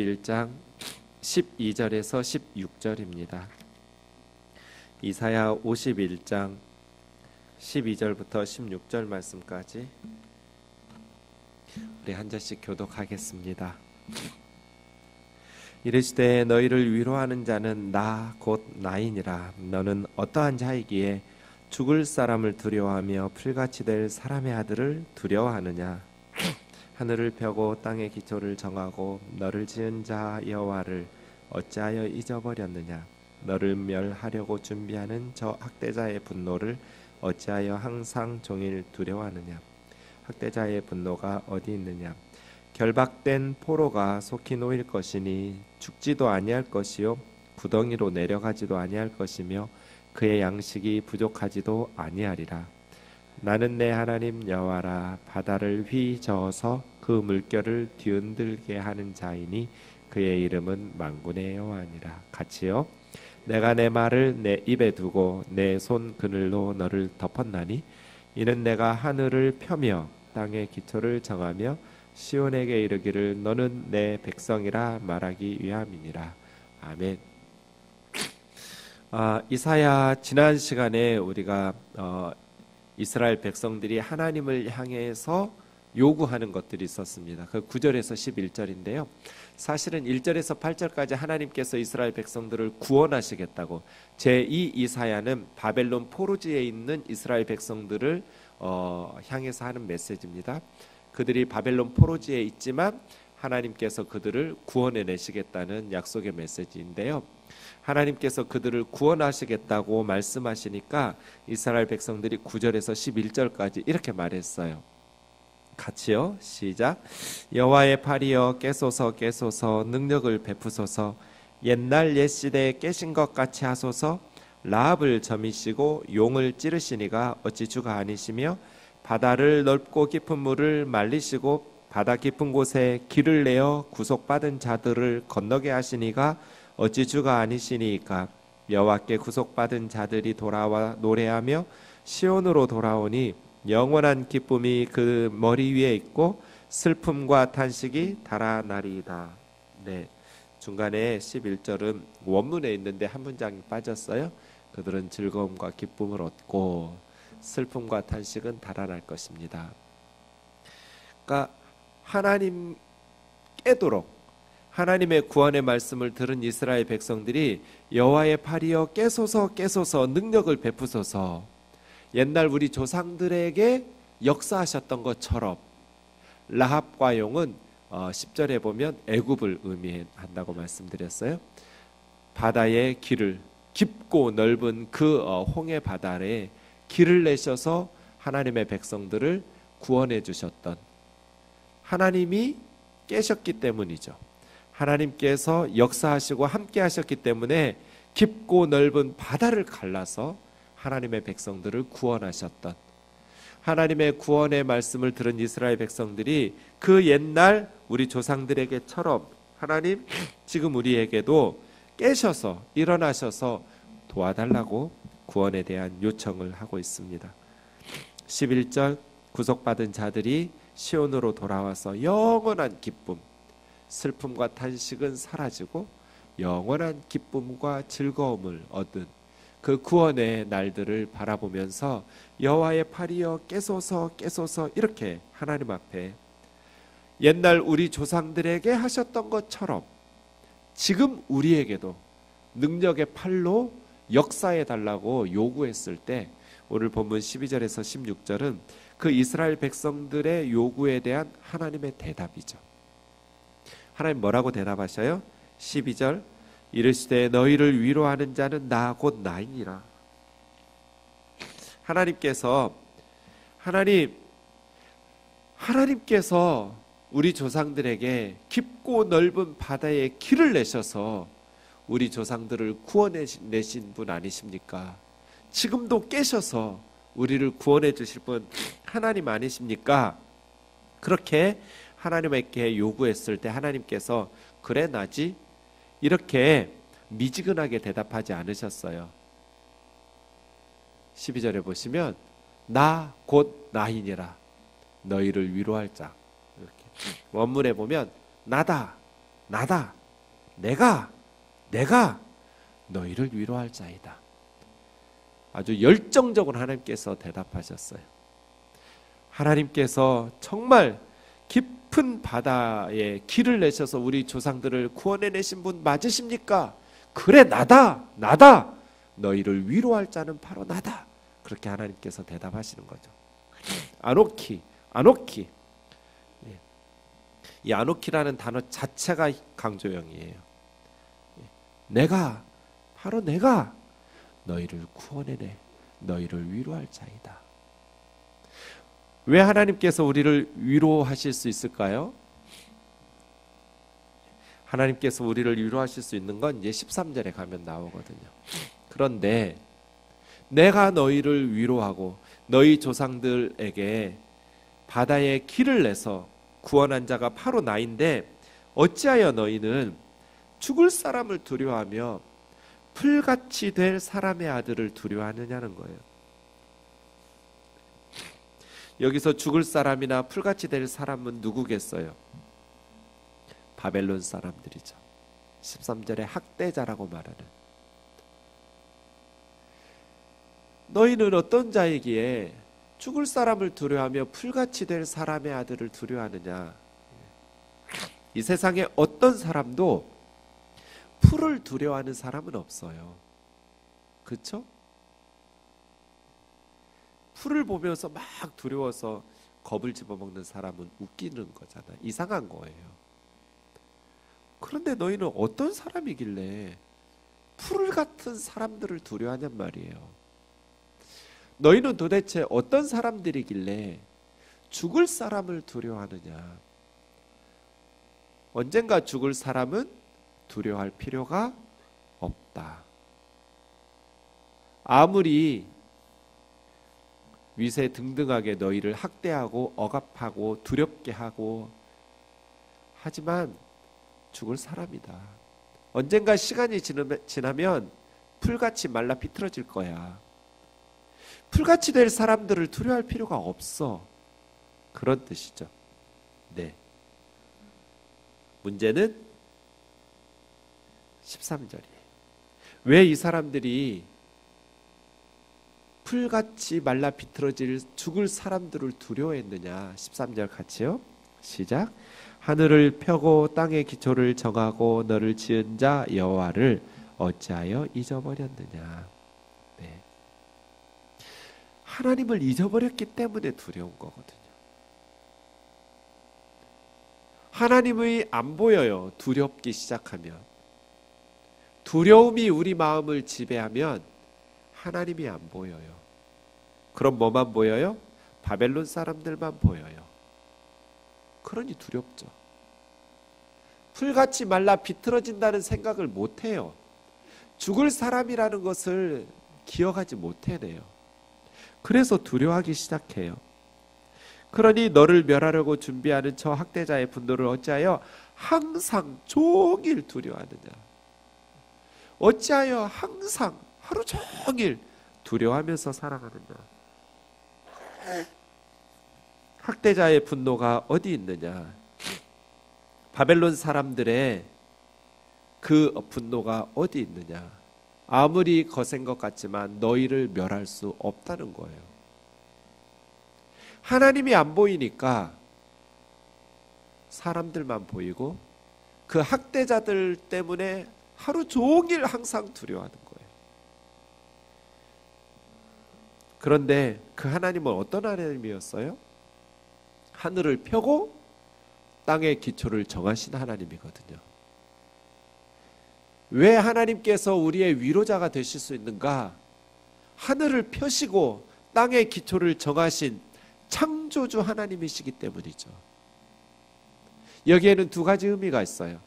1장 12절에서 16절입니다. 이사야 51장 12절부터 16절 말씀까지 우리 한 절씩 교독하겠습니다. 이르시되 너희를 위로하는 자는 나 곧 나이니라 너는 어떠한 자이기에 죽을 사람을 두려워하며 풀같이 될 사람의 아들을 두려워하느냐 하늘을 펴고 땅의 기초를 정하고 너를 지은 자 여호와를 어찌하여 잊어버렸느냐? 너를 멸하려고 준비하는 저 학대자의 분노를 어찌하여 항상 종일 두려워하느냐? 학대자의 분노가 어디 있느냐? 결박된 포로가 속히 놓일 것이니 죽지도 아니할 것이요 구덩이로 내려가지도 아니할 것이며 그의 양식이 부족하지도 아니하리라 나는 내 하나님 여호와라 바다를 휘 저어서 그 물결을 뒤흔들게 하는 자이니 그의 이름은 만군의 여호와니라. 같이요. 내가 내 말을 내 입에 두고 내 손 그늘로 너를 덮었나니 이는 내가 하늘을 펴며 땅의 기초를 정하며 시온에게 이르기를 너는 내 백성이라 말하기 위함이니라. 아멘. 아, 이사야 지난 시간에 우리가 어, 이스라엘 백성들이 하나님을 향해서 요구하는 것들이 있었습니다. 그 9절에서 11절인데요. 사실은 1절에서 8절까지 하나님께서 이스라엘 백성들을 구원하시겠다고 제2 이사야는 바벨론 포로지에 있는 이스라엘 백성들을 어, 향해서 하는 메시지입니다. 그들이 바벨론 포로지에 있지만 하나님께서 그들을 구원해 내시겠다는 약속의 메시지인데요. 하나님께서 그들을 구원하시겠다고 말씀하시니까 이스라엘 백성들이 9절에서 11절까지 이렇게 말했어요. 같이요. 시작. 여호와의 팔이여 깨소서 깨소서 능력을 베푸소서 옛날 옛 시대에 깨신 것 같이 하소서 라합을 점이시고 용을 찌르시니가 어찌 주가 아니시며 바다를 넓고 깊은 물을 말리시고 바다 깊은 곳에 길을 내어 구속받은 자들을 건너게 하시니가 어찌 주가 아니시니까 여호와께 구속받은 자들이 돌아와 노래하며 시온으로 돌아오니 영원한 기쁨이 그 머리 위에 있고 슬픔과 탄식이 달아나리이다. 네. 중간에 11절은 원문에 있는데 한 문장이 빠졌어요. 그들은 즐거움과 기쁨을 얻고 슬픔과 탄식은 달아날 것입니다. 그러니까 하나님 깨도록 하나님의 구원의 말씀을 들은 이스라엘 백성들이 여호와의 팔이여 깨소서 깨소서 능력을 베푸소서 옛날 우리 조상들에게 역사하셨던 것처럼 라합과 용은 10절에 어, 보면 애굽을 의미한다고 말씀드렸어요. 바다의 길을 깊고 넓은 그 어, 홍해 바다에 길을 내셔서 하나님의 백성들을 구원해 주셨던 하나님이 깨셨기 때문이죠. 하나님께서 역사하시고 함께 하셨기 때문에 깊고 넓은 바다를 갈라서 하나님의 백성들을 구원하셨던 하나님의 구원의 말씀을 들은 이스라엘 백성들이 그 옛날 우리 조상들에게처럼 하나님 지금 우리에게도 깨셔서 일어나셔서 도와달라고 구원에 대한 요청을 하고 있습니다. 11절 구속받은 자들이 시온으로 돌아와서 영원한 기쁨, 슬픔과 탄식은 사라지고 영원한 기쁨과 즐거움을 얻은 그 구원의 날들을 바라보면서 여호와의 팔이여 깨소서 깨소서 이렇게 하나님 앞에 옛날 우리 조상들에게 하셨던 것처럼 지금 우리에게도 능력의 팔로 역사해 달라고 요구했을 때 오늘 본문 12절에서 16절은 그 이스라엘 백성들의 요구에 대한 하나님의 대답이죠. 하나님 뭐라고 대답하셔요? 12절 이르시되 너희를 위로하는 자는 나 곧 나이니라. 하나님께서 하나님 하나님께서 우리 조상들에게 깊고 넓은 바다에 길을 내셔서 우리 조상들을 구원해 내신 분 아니십니까? 지금도 깨셔서 우리를 구원해 주실 분 하나님 아니십니까? 그렇게 하나님에게 요구했을 때 하나님께서 그래 나지 이렇게 미지근하게 대답하지 않으셨어요. 12절에 보시면 나 곧 나이니라 너희를 위로할 자 이렇게 원문에 보면 나다 나다. 내가 내가 너희를 위로할 자이다. 아주 열정적으로 하나님께서 대답하셨어요. 하나님께서 정말 깊은 바다에 길을 내셔서 우리 조상들을 구원해 내신 분 맞으십니까? 그래 나다 나다 너희를 위로할 자는 바로 나다 그렇게 하나님께서 대답하시는 거죠. 아노키 아노키 예. 이 아노키라는 단어 자체가 강조형이에요. 예. 내가 바로 내가 너희를 구원해내 너희를 위로할 자이다. 왜 하나님께서 우리를 위로하실 수 있을까요? 하나님께서 우리를 위로하실 수 있는 건 이제 13절에 가면 나오거든요. 그런데 내가 너희를 위로하고 너희 조상들에게 바다에 길을 내서 구원한 자가 바로 나인데 어찌하여 너희는 죽을 사람을 두려워하며 풀같이 될 사람의 아들을 두려워하느냐는 거예요. 여기서 죽을 사람이나 풀같이 될 사람은 누구겠어요? 바벨론 사람들이죠. 13절에 학대자라고 말하는 너희는 어떤 자이기에 죽을 사람을 두려워하며 풀같이 될 사람의 아들을 두려워하느냐? 이 세상에 어떤 사람도 풀을 두려워하는 사람은 없어요. 그렇죠? 풀을 보면서 막 두려워서 겁을 집어먹는 사람은 웃기는 거잖아. 이상한 거예요. 그런데 너희는 어떤 사람이길래 풀 같은 사람들을 두려워하냔 말이에요. 너희는 도대체 어떤 사람들이길래 죽을 사람을 두려워하느냐? 언젠가 죽을 사람은 두려워할 필요가 없다. 아무리 위세 등등하게 너희를 학대하고 억압하고 두렵게 하고 하지만 죽을 사람이다. 언젠가 시간이 지나면 풀같이 말라 비틀어질 거야. 풀같이 될 사람들을 두려워할 필요가 없어. 그런 뜻이죠. 네. 문제는 13절이에요. 왜 이 사람들이 풀같이 말라 비틀어질 죽을 사람들을 두려워했느냐? 13절 같이요. 시작. 하늘을 펴고 땅의 기초를 정하고 너를 지은 자 여호와를 어찌하여 잊어버렸느냐? 네. 하나님을 잊어버렸기 때문에 두려운 거거든요. 하나님의 안 보여요. 두렵기 시작하면. 두려움이 우리 마음을 지배하면 하나님이 안 보여요. 그럼 뭐만 보여요? 바벨론 사람들만 보여요. 그러니 두렵죠. 풀같이 말라 비틀어진다는 생각을 못 해요. 죽을 사람이라는 것을 기억하지 못해내요. 그래서 두려워하기 시작해요. 그러니 너를 멸하려고 준비하는 저 학대자의 분노를 어찌하여 항상 종일 두려워하느냐? 어찌하여 항상 하루 종일 두려워하면서 살아가느냐? 학대자의 분노가 어디 있느냐? 바벨론 사람들의 그 분노가 어디 있느냐? 아무리 거센 것 같지만 너희를 멸할 수 없다는 거예요. 하나님이 안 보이니까 사람들만 보이고 그 학대자들 때문에 하루 종일 항상 두려워하는 그런데 그 하나님은 어떤 하나님이었어요? 하늘을 펴고 땅의 기초를 정하신 하나님이거든요. 왜 하나님께서 우리의 위로자가 되실 수 있는가? 하늘을 펴시고 땅의 기초를 정하신 창조주 하나님이시기 때문이죠. 여기에는 두 가지 의미가 있어요.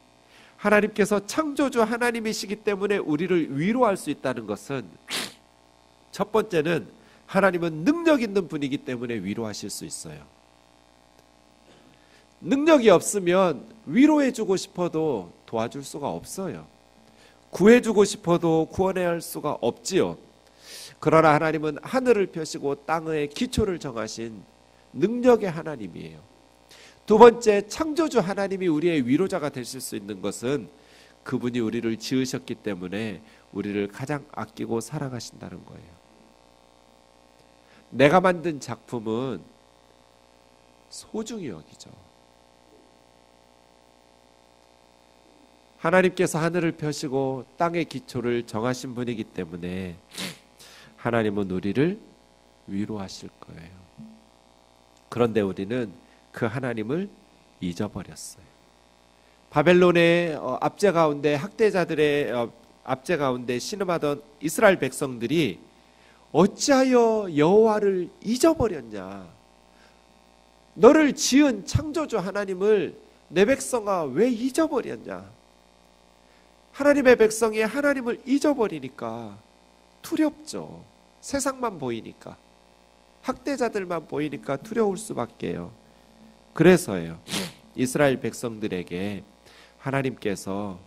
하나님께서 창조주 하나님이시기 때문에 우리를 위로할 수 있다는 것은 첫 번째는 하나님은 능력 있는 분이기 때문에 위로하실 수 있어요. 능력이 없으면 위로해주고 싶어도 도와줄 수가 없어요. 구해주고 싶어도 구원해야 할 수가 없지요. 그러나 하나님은 하늘을 펴시고 땅의 기초를 정하신 능력의 하나님이에요. 두 번째, 창조주 하나님이 우리의 위로자가 되실 수 있는 것은 그분이 우리를 지으셨기 때문에 우리를 가장 아끼고 사랑하신다는 거예요. 내가 만든 작품은 소중히 여기죠. 하나님께서 하늘을 펴시고 땅의 기초를 정하신 분이기 때문에 하나님은 우리를 위로하실 거예요. 그런데 우리는 그 하나님을 잊어버렸어요. 바벨론의 어, 압제 가운데 학대자들의 어, 압제 가운데 신음하던 이스라엘 백성들이 어찌하여 여호와를 잊어버렸냐? 너를 지은 창조주 하나님을 내 백성아 왜 잊어버렸냐? 하나님의 백성이 하나님을 잊어버리니까 두렵죠. 세상만 보이니까. 학대자들만 보이니까 두려울 수밖에요. 그래서요. 이스라엘 백성들에게 하나님께서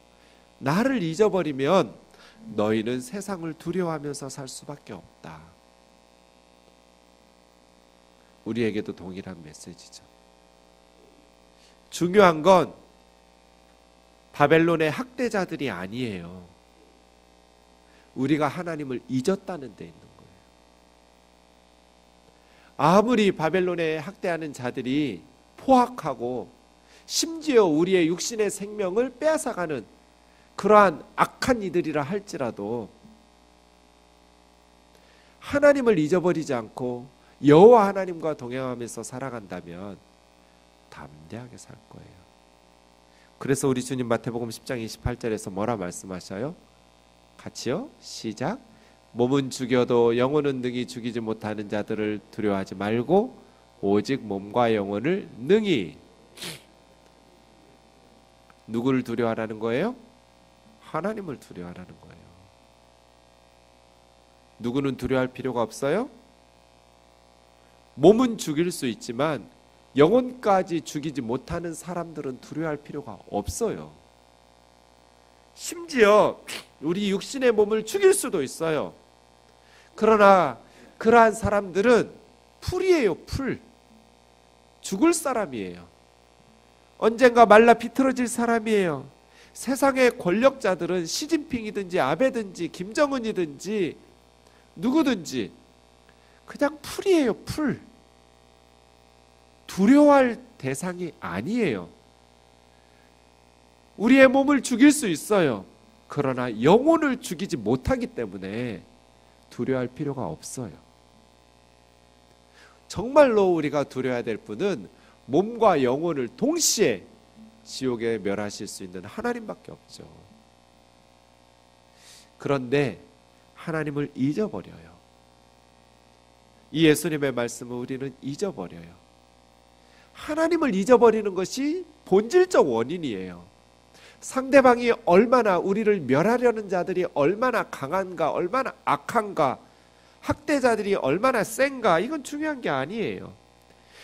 나를 잊어버리면 너희는 세상을 두려워하면서 살 수밖에 없다. 우리에게도 동일한 메시지죠. 중요한 건 바벨론의 학대자들이 아니에요. 우리가 하나님을 잊었다는 데 있는 거예요. 아무리 바벨론에 학대하는 자들이 포악하고 심지어 우리의 육신의 생명을 빼앗아가는 그러한 악한 이들이라 할지라도 하나님을 잊어버리지 않고 여호와 하나님과 동행하면서 살아간다면 담대하게 살 거예요. 그래서 우리 주님 마태복음 10장 28절에서 뭐라 말씀하셔요? 같이요. 시작. 몸은 죽여도 영혼은 능히 죽이지 못하는 자들을 두려워하지 말고 오직 몸과 영혼을 능히 누구를 두려워하라는 거예요? 하나님을 두려워하라는 거예요. 누구는 두려워할 필요가 없어요? 몸은 죽일 수 있지만 영혼까지 죽이지 못하는 사람들은 두려워할 필요가 없어요. 심지어 우리 육신의 몸을 죽일 수도 있어요. 그러나 그러한 사람들은 풀이에요, 풀. 죽을 사람이에요. 언젠가 말라 비틀어질 사람이에요. 세상의 권력자들은 시진핑이든지 아베든지 김정은이든지 누구든지 그냥 풀이에요, 풀. 두려워할 대상이 아니에요. 우리의 몸을 죽일 수 있어요. 그러나 영혼을 죽이지 못하기 때문에 두려워할 필요가 없어요. 정말로 우리가 두려워야 될 분은 몸과 영혼을 동시에 지옥에 멸하실 수 있는 하나님밖에 없죠. 그런데 하나님을 잊어버려요. 이 예수님의 말씀을 우리는 잊어버려요. 하나님을 잊어버리는 것이 본질적 원인이에요. 상대방이 얼마나 우리를 멸하려는 자들이 얼마나 강한가, 얼마나 악한가, 학대자들이 얼마나 센가, 이건 중요한 게 아니에요.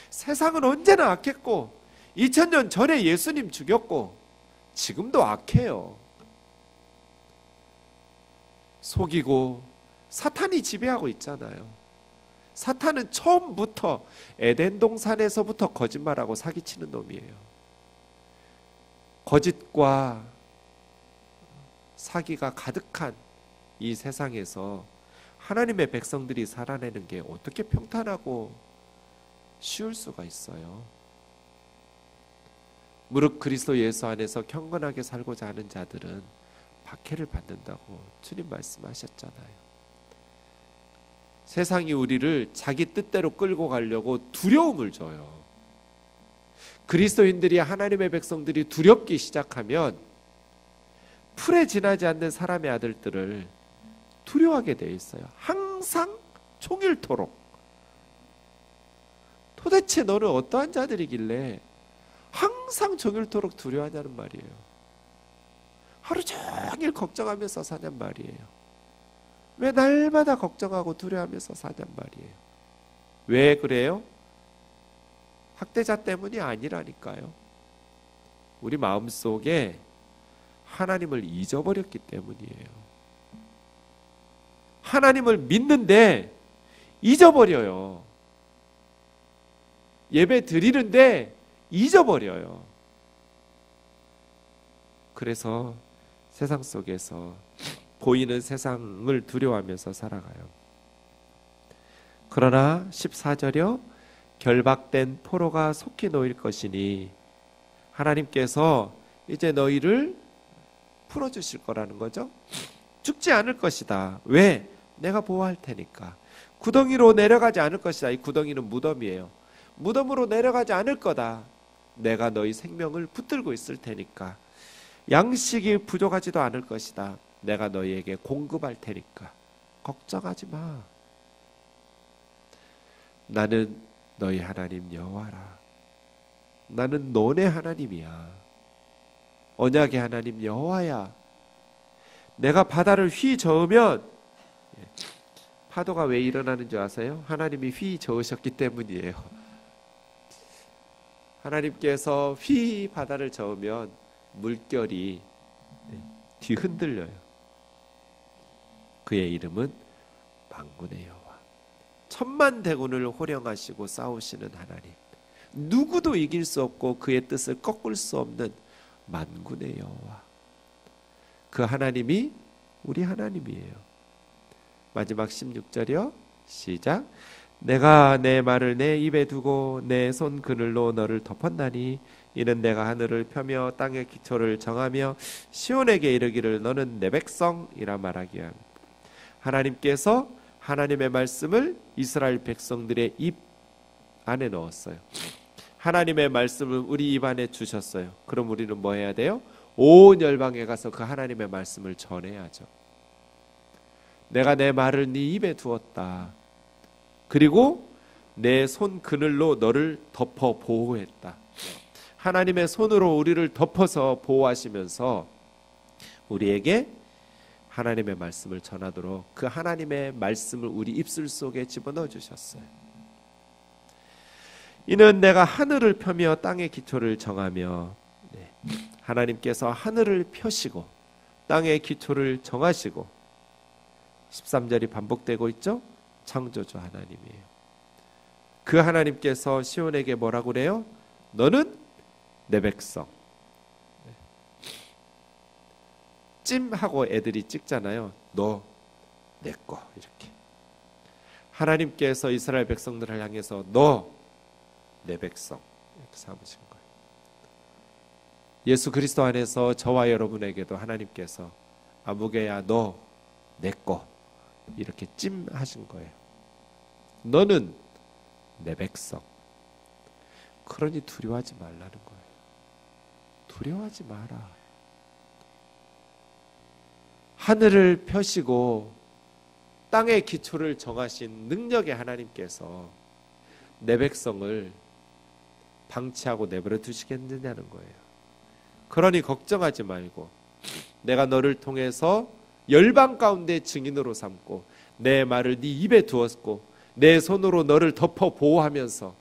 세상은 언제나 악했고, 2000년 전에 예수님 죽였고, 지금도 악해요. 속이고, 사탄이 지배하고 있잖아요. 사탄은 처음부터 에덴 동산에서부터 거짓말하고 사기치는 놈이에요. 거짓과 사기가 가득한 이 세상에서 하나님의 백성들이 살아내는 게 어떻게 평탄하고 쉬울 수가 있어요. 무릇 그리스도 예수 안에서 경건하게 살고자 하는 자들은 박해를 받는다고 주님 말씀하셨잖아요. 세상이 우리를 자기 뜻대로 끌고 가려고 두려움을 줘요. 그리스도인들이 하나님의 백성들이 두렵기 시작하면 풀에 지나지 않는 사람의 아들들을 두려워하게 돼 있어요. 항상 총일토록. 도대체 너는 어떠한 자들이길래 항상 종일토록 두려워하냐는 말이에요. 하루 종일 걱정하면서 사냔 말이에요. 왜 날마다 걱정하고 두려워하면서 사냔 말이에요. 왜 그래요? 학대자 때문이 아니라니까요. 우리 마음 속에 하나님을 잊어버렸기 때문이에요. 하나님을 믿는데 잊어버려요. 예배 드리는데 잊어버려요. 그래서 세상 속에서 보이는 세상을 두려워하면서 살아가요. 그러나 14절이요. 결박된 포로가 속히 놓일 것이니 하나님께서 이제 너희를 풀어 주실 거라는 거죠. 죽지 않을 것이다. 왜? 내가 보호할 테니까. 구덩이로 내려가지 않을 것이다. 이 구덩이는 무덤이에요. 무덤으로 내려가지 않을 거다. 내가 너희 생명을 붙들고 있을 테니까. 양식이 부족하지도 않을 것이다. 내가 너희에게 공급할 테니까. 걱정하지 마. 나는 너희 하나님 여호와라. 나는 너네 하나님이야. 언약의 하나님 여호와야. 내가 바다를 휘 저으면 파도가 왜 일어나는 줄 아세요? 하나님이 휘 저으셨기 때문이에요. 하나님께서 휘 바다를 저으면 물결이 뒤흔들려요. 그의 이름은 망군의 여호와. 천만 대군을 호령하시고 싸우시는 하나님. 누구도 이길 수 없고 그의 뜻을 꺾을 수 없는 만군의 여호와. 그 하나님이 우리 하나님이에요. 마지막 16절이요. 시작. 내가 내 말을 내 입에 두고 내 손 그늘로 너를 덮었나니 이는 내가 하늘을 펴며 땅의 기초를 정하며 시온에게 이르기를 너는 내 백성이라 말하기 위함. 하나님께서 하나님의 말씀을 이스라엘 백성들의 입 안에 넣었어요. 하나님의 말씀을 우리 입 안에 주셨어요. 그럼 우리는 뭐 해야 돼요? 온 열방에 가서 그 하나님의 말씀을 전해야죠. 내가 내 말을 네 입에 두었다. 그리고 내 손 그늘로 너를 덮어 보호했다. 하나님의 손으로 우리를 덮어서 보호하시면서 우리에게 하나님의 말씀을 전하도록 그 하나님의 말씀을 우리 입술 속에 집어넣어 주셨어요. 이는 내가 하늘을 펴며 땅의 기초를 정하며 네. 하나님께서 하늘을 펴시고 땅의 기초를 정하시고 13절이 반복되고 있죠? 창조주 하나님이에요. 그 하나님께서 시온에게 뭐라고 그래요? 너는 내 백성. 찜하고 애들이 찍잖아요. 너 내 거 이렇게. 하나님께서 이스라엘 백성들을 향해서 너 내 백성 이렇게 삼으신 거예요. 예수 그리스도 안에서 저와 여러분에게도 하나님께서 아무개야 너 내 거 이렇게 찜하신 거예요. 너는 내 백성. 그러니 두려워하지 말라는 거예요. 두려워하지 마라. 하늘을 펴시고 땅의 기초를 정하신 능력의 하나님께서 내 백성을 방치하고 내버려 두시겠느냐는 거예요. 그러니 걱정하지 말고 내가 너를 통해서 열방 가운데 증인으로 삼고 내 말을 네 입에 두었고 내 손으로 너를 덮어 보호하면서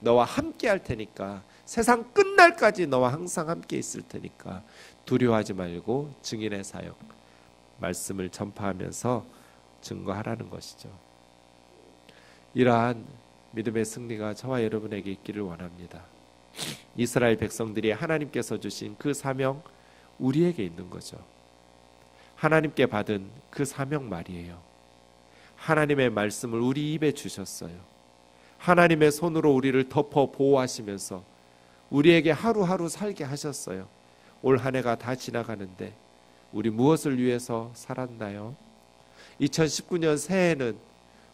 너와 함께 할 테니까 세상 끝날까지 너와 항상 함께 있을 테니까 두려워하지 말고 증인의 사역 말씀을 전파하면서 증거하라는 것이죠. 이러한 믿음의 승리가 저와 여러분에게 있기를 원합니다. 이스라엘 백성들이 하나님께서 주신 그 사명 우리에게 있는 거죠. 하나님께 받은 그 사명 말이에요. 하나님의 말씀을 우리 입에 주셨어요. 하나님의 손으로 우리를 덮어 보호하시면서 우리에게 하루하루 살게 하셨어요. 올 한 해가 다 지나가는데 우리 무엇을 위해서 살았나요? 2019년 새해는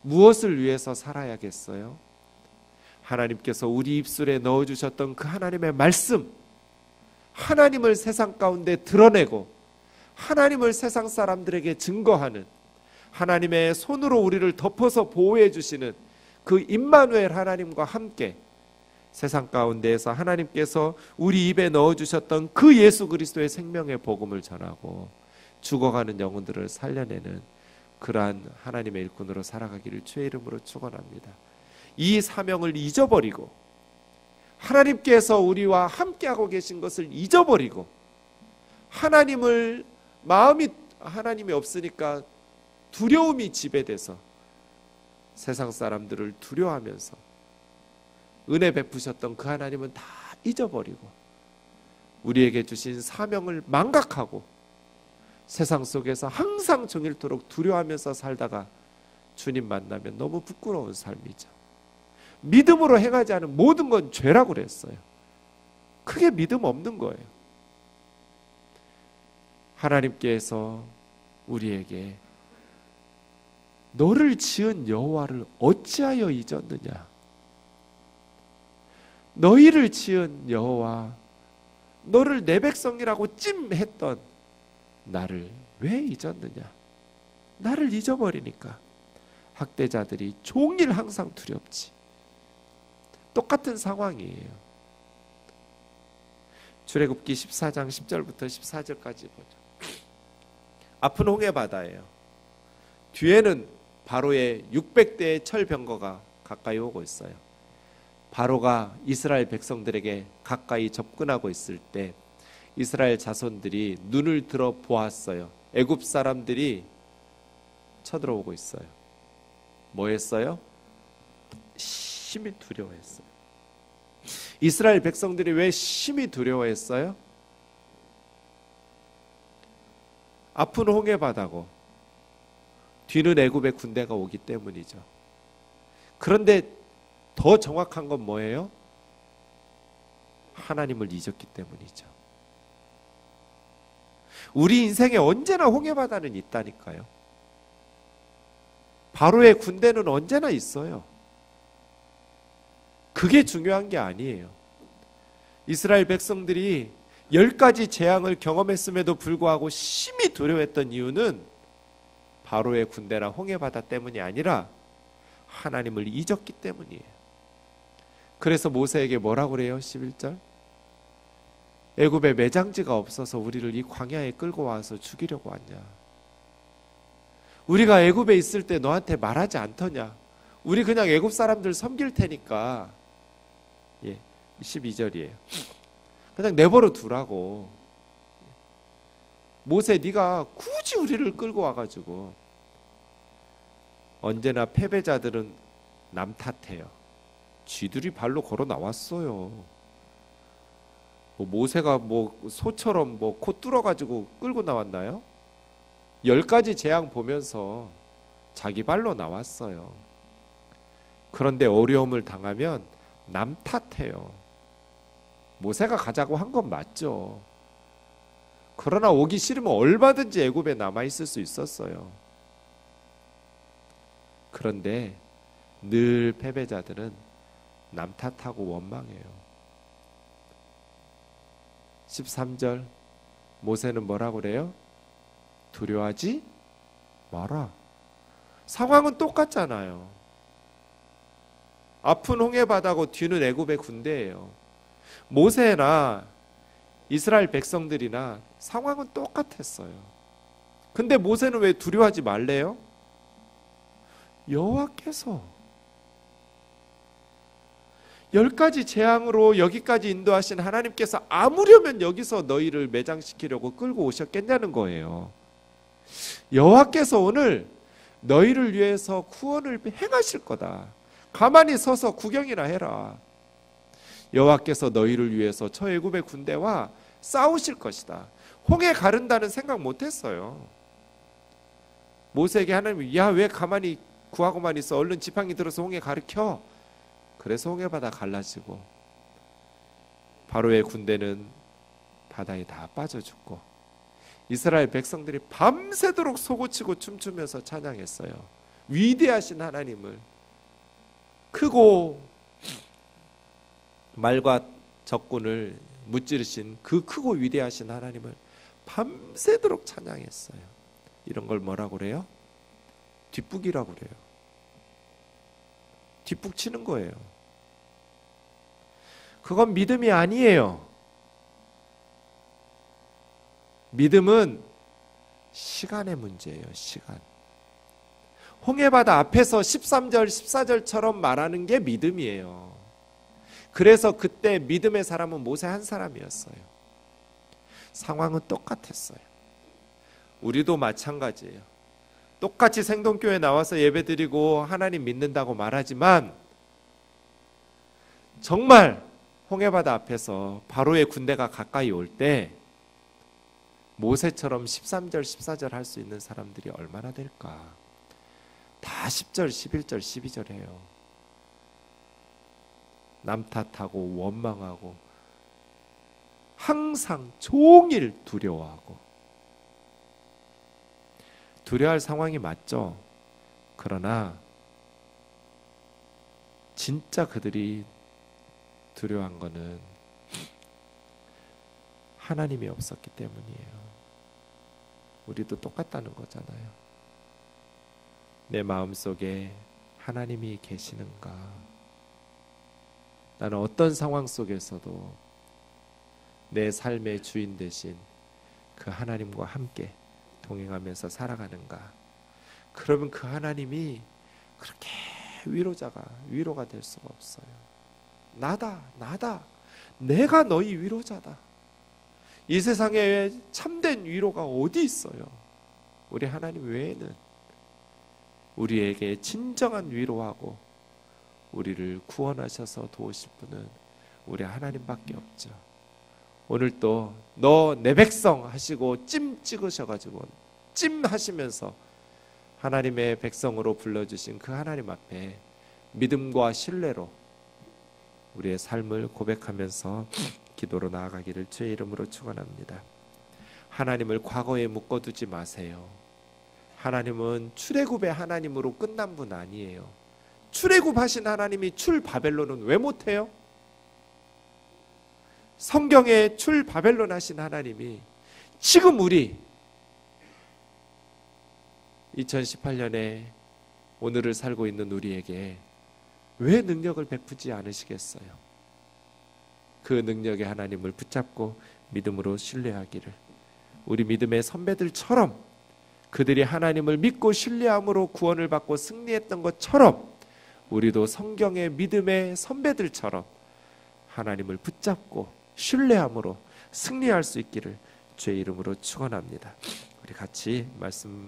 무엇을 위해서 살아야겠어요? 하나님께서 우리 입술에 넣어주셨던 그 하나님의 말씀, 하나님을 세상 가운데 드러내고 하나님을 세상 사람들에게 증거하는 하나님의 손으로 우리를 덮어서 보호해 주시는 그 임마누엘 하나님과 함께 세상 가운데에서 하나님께서 우리 입에 넣어 주셨던 그 예수 그리스도의 생명의 복음을 전하고 죽어가는 영혼들을 살려내는 그러한 하나님의 일꾼으로 살아가기를 주의 이름으로 축원합니다. 이 사명을 잊어버리고 하나님께서 우리와 함께하고 계신 것을 잊어버리고 하나님을 마음이 하나님이 없으니까 두려움이 지배돼서 세상 사람들을 두려워하면서 은혜 베푸셨던 그 하나님은 다 잊어버리고 우리에게 주신 사명을 망각하고 세상 속에서 항상 정일토록 두려워하면서 살다가 주님 만나면 너무 부끄러운 삶이죠. 믿음으로 행하지 않은 모든 건 죄라고 그랬어요. 크게 믿음 없는 거예요. 하나님께서 우리에게 너를 지은 여호와를 어찌하여 잊었느냐? 너희를 지은 여호와 너를 내 백성이라고 찜했던 나를 왜 잊었느냐? 나를 잊어버리니까 학대자들이 종일 항상 두렵지. 똑같은 상황이에요. 출애굽기 14장 10절부터 14절까지 보죠. 앞은 홍해 바다예요. 뒤에는 바로의 600대의 철병거가 가까이 오고 있어요. 바로가 이스라엘 백성들에게 가까이 접근하고 있을 때 이스라엘 자손들이 눈을 들어 보았어요. 애굽 사람들이 쳐들어오고 있어요. 뭐 했어요? 심히 두려워했어요. 이스라엘 백성들이 왜 심히 두려워했어요? 앞은 홍해 바다고 뒤는 애굽의 군대가 오기 때문이죠. 그런데 더 정확한 건 뭐예요? 하나님을 잊었기 때문이죠. 우리 인생에 언제나 홍해바다는 있다니까요. 바로의 군대는 언제나 있어요. 그게 중요한 게 아니에요. 이스라엘 백성들이 열 가지 재앙을 경험했음에도 불구하고 심히 두려워했던 이유는 바로의 군대나 홍해바다 때문이 아니라 하나님을 잊었기 때문이에요. 그래서 모세에게 뭐라고 그래요? 11절. 애굽에 매장지가 없어서 우리를 이 광야에 끌고 와서 죽이려고 왔냐? 우리가 애굽에 있을 때 너한테 말하지 않더냐? 우리 그냥 애굽 사람들 섬길 테니까. 예. 12절이에요. 그냥 내버려 두라고. 모세 네가 굳이 우리를 끌고 와 가지고 언제나 패배자들은 남 탓해요. 쥐들이 발로 걸어 나왔어요. 뭐 모세가 뭐 소처럼 뭐 코 뚫어 가지고 끌고 나왔나요? 열 가지 재앙 보면서 자기 발로 나왔어요. 그런데 어려움을 당하면 남 탓해요. 모세가 가자고 한 건 맞죠. 그러나 오기 싫으면 얼마든지 애굽에 남아 있을 수 있었어요. 그런데 늘 패배자들은 남 탓하고 원망해요. 13절 모세는 뭐라고 그래요? 두려워하지 마라. 상황은 똑같잖아요. 앞은 홍해 바다고 뒤는 애굽의 군대예요. 모세나 이스라엘 백성들이나 상황은 똑같았어요. 근데 모세는 왜 두려워하지 말래요? 여호와께서 열 가지 재앙으로 여기까지 인도하신 하나님께서 아무려면 여기서 너희를 매장시키려고 끌고 오셨겠냐는 거예요. 여호와께서 오늘 너희를 위해서 구원을 행하실 거다. 가만히 서서 구경이나 해라. 여호와께서 너희를 위해서 저 애굽의 군대와 싸우실 것이다. 홍해 가른다는 생각 못 했어요. 모세에게 하나님 야왜 가만히 구하고만 있어 얼른 지팡이 들어서 홍해 가르켜 그래서 홍해 바다 갈라지고 바로의 군대는 바다에 다 빠져 죽고 이스라엘 백성들이 밤새도록 소고치고 춤추면서 찬양했어요. 위대하신 하나님을 크고 말과 적군을 무찌르신 그 크고 위대하신 하나님을 밤새도록 찬양했어요. 이런 걸 뭐라고 그래요? 뒷북이라고 그래요. 뒷북 치는 거예요. 그건 믿음이 아니에요. 믿음은 시간의 문제예요, 시간. 홍해바다 앞에서 13절, 14절처럼 말하는 게 믿음이에요. 그래서 그때 믿음의 사람은 모세 한 사람이었어요. 상황은 똑같았어요. 우리도 마찬가지예요. 똑같이 생동교회 나와서 예배드리고 하나님 믿는다고 말하지만 정말 홍해바다 앞에서 바로의 군대가 가까이 올 때 모세처럼 13절 14절 할 수 있는 사람들이 얼마나 될까? 다 10절, 11절, 12절 해요. 남 탓하고 원망하고 항상 종일 두려워하고 두려워할 상황이 맞죠. 그러나 진짜 그들이 두려워한 거는 하나님이 없었기 때문이에요. 우리도 똑같다는 거잖아요. 내 마음 속에 하나님이 계시는가? 나는 어떤 상황 속에서도 내 삶의 주인 대신 그 하나님과 함께 동행하면서 살아가는가? 그러면 그 하나님이 그렇게 위로자가 위로가 될 수가 없어요. 나다, 나다. 내가 너희 위로자다. 이 세상에 참된 위로가 어디 있어요? 우리 하나님 외에는 우리에게 진정한 위로하고 우리를 구원하셔서 도우실 분은 우리 하나님밖에 없죠. 오늘 또 너 내 백성 하시고 찜 찍으셔가지고 찜 하시면서 하나님의 백성으로 불러주신 그 하나님 앞에 믿음과 신뢰로 우리의 삶을 고백하면서 기도로 나아가기를 주의 이름으로 축원합니다. 하나님을 과거에 묶어두지 마세요. 하나님은 출애굽의 하나님으로 끝난 분 아니에요. 출애굽하신 하나님이 출 바벨론은 왜 못해요? 성경에 출 바벨론 하신 하나님이 지금 우리 2018년에 오늘을 살고 있는 우리에게 왜 능력을 베푸지 않으시겠어요? 그 능력의 하나님을 붙잡고 믿음으로 신뢰하기를 우리 믿음의 선배들처럼 그들이 하나님을 믿고 신뢰함으로 구원을 받고 승리했던 것처럼 우리도 성경의 믿음의 선배들처럼 하나님을 붙잡고 신뢰함으로 승리할 수 있기를 주의 이름으로 축원합니다. 우리 같이 말씀